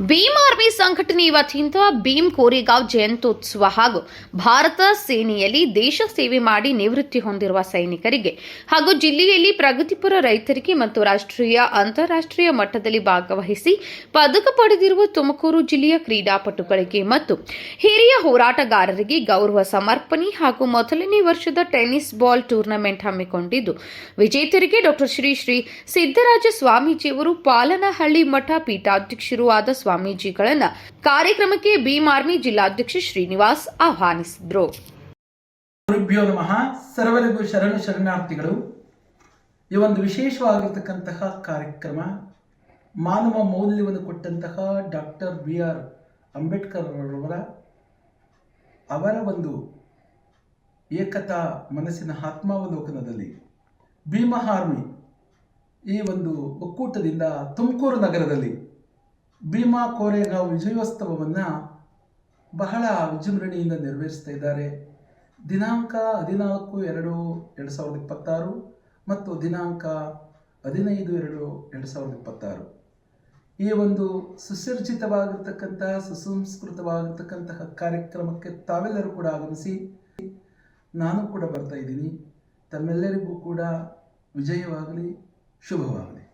Bhim army ಸಂಘಟನೆ ವತಿಯಿಂದ ಭೀಮ್ ಕೋರೆಗಾಂವ್ ಜಯಂತ್ಯೋತ್ಸವ ಹಾಗೂ ಭಾರತ ಸೇನೆಯಲ್ಲಿ ದೇಶ ಸೇವೆ ಮಾಡಿ ನಿವೃತ್ತಿ ಹೊಂದಿರುವ ಸೈನಿಕರಿಗೆ ಹಾಗೂ ಜಿಲ್ಲೆಯಲ್ಲಿ ಪ್ರಗತಿಪರ ರೈತರಿಗೆ ಮತ್ತು ರಾಷ್ಟ್ರೀಯ ಅಂತಾರಾಷ್ಟ್ರೀಯ ಮಟ್ಟದಲ್ಲಿ ಭಾಗವಹಿಸಿ ಪದಕ ಪಡೆದಿರುವ ತುಮಕೂರು ಜಿಲ್ಲೆಯ ಕ್ರೀಡಾಪಟುಗಳಿಗೆ ಮತ್ತು ಹಿರಿಯ ಹೋರಾಟಗಾರರಿಗೆ ಗೌರವ ಸಮರ್ಪಣೆ ಹಾಗೂ ಮೊದಲನೇ ವರ್ಷದ ಟೆನಿಸ್ ಬಾಲ್ ಟೂರ್ನಮೆಂಟ್ ಹಮ್ಮಿಕೊಂಡಿದ್ದು, ವಿಜೇತರಿಗೆ ಡಾಕ್ಟರ್ ಶ್ರೀ ಶ್ರೀ ಸಿದ್ದರಾಜ ಸ್ವಾಮೀಜಿಯವರು ಪಾಲನಹಳ್ಳಿ ಮಠ ಪೀಠಾಧ್ಯಕ್ಷರು ಆದ ಸ್ವಾಮೀಜಿಗಳನ್ನ ಕಾರ್ಯಕ್ರಮಕ್ಕೆ ಭೀಮ್ ಆರ್ಮಿ ಜಿಲ್ಲಾಧ್ಯಕ್ಷ ಶ್ರೀನಿವಾಸ್ ಆಹ್ವಾನಿಸಿದ್ರು. ನಮಃ. ಸರ್ವರಿಗೂ ಶರಣ ಶರಣಾರ್ಥಿಗಳು. ಈ ಒಂದು ವಿಶೇಷವಾಗಿರ್ತಕ್ಕಂತಹ ಕಾರ್ಯಕ್ರಮ ಮಾನವ ಮೌಲ್ಯವನ್ನು ಕೊಟ್ಟಂತಹ ಡಾಕ್ಟರ್ ಬಿ ಆರ್ ಅಂಬೇಡ್ಕರ್ ಅವರ ಅವರ ಒಂದು ಏಕತಾ ಮನಸ್ಸಿನ ಆತ್ಮಾವಲೋಕನದಲ್ಲಿ ಭೀಮಹಾರ್ಮಿ ಈ ಒಂದು ಒಕ್ಕೂಟದಿಂದ ತುಮಕೂರು ನಗರದಲ್ಲಿ ಭೀಮಾ ಕೋರೆಗಾಂವ್ ವಿಜಯೋತ್ಸವವನ್ನು ಬಹಳ ವಿಜೃಂಭಣೆಯಿಂದ ನೆರವೇರಿಸ್ತಾ ಇದ್ದಾರೆ. ದಿನಾಂಕ ಹದಿನಾಲ್ಕು ಎರಡು ಎರಡು ಸಾವಿರದ ಇಪ್ಪತ್ತಾರು ಮತ್ತು ದಿನಾಂಕ ಹದಿನೈದು ಎರಡು ಎರಡು ಸಾವಿರದ ಇಪ್ಪತ್ತಾರು. ಈ ಒಂದು ಸುಸರ್ಜಿತವಾಗಿರ್ತಕ್ಕಂತಹ ಸುಸಂಸ್ಕೃತವಾಗಿರ್ತಕ್ಕಂತಹ ಕಾರ್ಯಕ್ರಮಕ್ಕೆ ತಾವೆಲ್ಲರೂ ಕೂಡ ಆಗಮಿಸಿ, ನಾನು ಕೂಡ ಬರ್ತಾ ಇದ್ದೀನಿ. ತಮ್ಮೆಲ್ಲರಿಗೂ ಕೂಡ ವಿಜಯವಾಗಲಿ, ಶುಭವಾಗಲಿ.